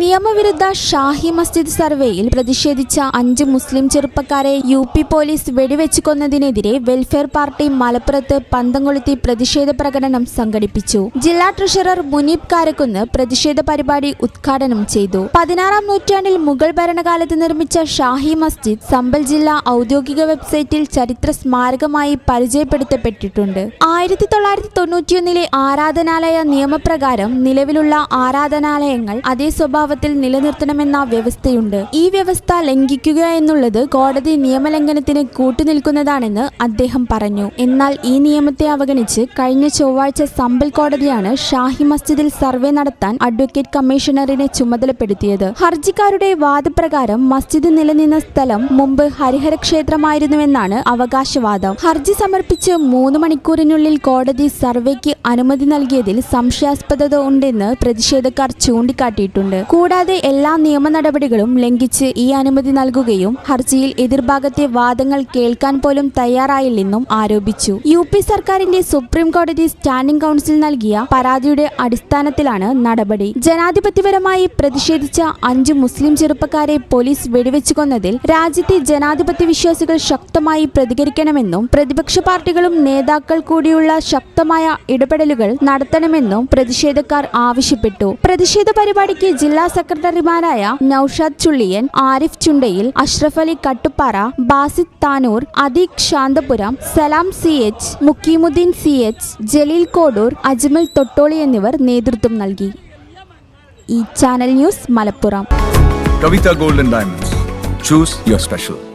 നിയമവിരുദ്ധ ഷാഹി മസ്ജിദ് സർവേയിൽ പ്രതിഷേധിച്ച അഞ്ച് മുസ്ലിം ചെറുപ്പക്കാരെ യു പി പോലീസ് വെടിവെച്ച് കൊന്നതിനെതിരെ വെൽഫെയർ പാർട്ടി മലപ്പുറത്ത് പന്തംകൊളുത്തി പ്രതിഷേധ പ്രകടനം സംഘടിപ്പിച്ചു. ജില്ലാ ട്രഷറർ മുനീബ് കാരക്കുന്ന് പ്രതിഷേധ പരിപാടി ഉദ്ഘാടനം ചെയ്തു. പതിനാറാം നൂറ്റാണ്ടിൽ മുഗൾ ഭരണകാലത്ത് നിർമ്മിച്ച ഷാഹി മസ്ജിദ് സമ്പൽ ജില്ലാ ഔദ്യോഗിക വെബ്സൈറ്റിൽ ചരിത്ര സ്മാരകമായി പരിചയപ്പെടുത്തപ്പെട്ടിട്ടുണ്ട്. ആയിരത്തി തൊള്ളായിരത്തി തൊണ്ണൂറ്റിയൊന്നിലെ ആരാധനാലയ നിയമപ്രകാരം നിലവിലുള്ള ആരാധനാലയങ്ങൾ അതേ സ്വഭാവത്തിൽ നിലനിർത്തണമെന്ന വ്യവസ്ഥയുണ്ട്. ഈ വ്യവസ്ഥ ലംഘിക്കുക എന്നുള്ളത് കോടതി നിയമലംഘനത്തിന് കൂട്ടുനിൽക്കുന്നതാണെന്ന് അദ്ദേഹം പറഞ്ഞു. എന്നാൽ ഈ നിയമത്തെ അവഗണിച്ച് കഴിഞ്ഞ ചൊവ്വാഴ്ച സമ്പൽ കോടതിയാണ് ഷാഹി മസ്ജിദിൽ സർവേ നടത്താൻ അഡ്വക്കേറ്റ് കമ്മീഷണറിനെ ചുമതലപ്പെടുത്തിയത്. ഹർജിക്കാരുടെ വാദപ്രകാരം മസ്ജിദ് നിലനിന്ന സ്ഥലം മുമ്പ് ഹരിഹര ക്ഷേത്രമായിരുന്നുവെന്നാണ് അവകാശവാദം. ഹർജി സമർപ്പിച്ച് മൂന്ന് മണിക്കൂറിനുള്ളിൽ കോടതി സർവേക്ക് അനുമതി നൽകിയതിൽ സംശയാസ്പദത ഉണ്ടെന്ന് പ്രതിഷേധക്കാർ ചൂണ്ടിക്കാട്ടിയിട്ടുണ്ട്. കൂടാതെ എല്ലാ നിയമ നടപടികളും ലംഘിച്ച് ഈ അനുമതി നൽകുകയും ഹർജിയിൽ എതിർഭാഗത്തെ വാദങ്ങൾ കേൾക്കാൻ പോലും തയ്യാറായില്ലെന്നും ആരോപിച്ചു. യു പി സർക്കാരിന്റെ സുപ്രീം കോടതി സ്റ്റാൻഡിംഗ് കൗൺസിൽ നൽകിയ പരാതിയുടെ അടിസ്ഥാനത്തിലാണ് നടപടി. ജനാധിപത്യപരമായി പ്രതിഷേധിച്ച അഞ്ച് മുസ്ലിം ചെറുപ്പക്കാരെ പോലീസ് വെടിവെച്ചു കൊന്നതിൽ രാജ്യത്തെ ജനാധിപത്യ വിശ്വാസികൾ ശക്തമായി പ്രതികരിക്കണമെന്നും പ്രതിപക്ഷ പാർട്ടികളും നേതാക്കൾ കൂടിയുള്ള ശക്തമായ ഇടപെടലുകൾ നടത്തണമെന്നും പ്രതിഷേധക്കാർ ആവശ്യപ്പെട്ടു. പ്രതിഷേധ പരിപാടിക്ക് ജില്ലാ സെക്രട്ടറിമാരായ Noushad Chulliyan Arif Chundayil Ashraf Ali Kattuppara Basid Tanur Adeeq Santhapuram Salam C H Mukeemuddin C H Jaleel Kodur Ajmal Thottoli എന്നിവർ നേതൃത്വം നൽകി. ഈ channel news Malappuram. Kavitha golden diamonds. Choose your special.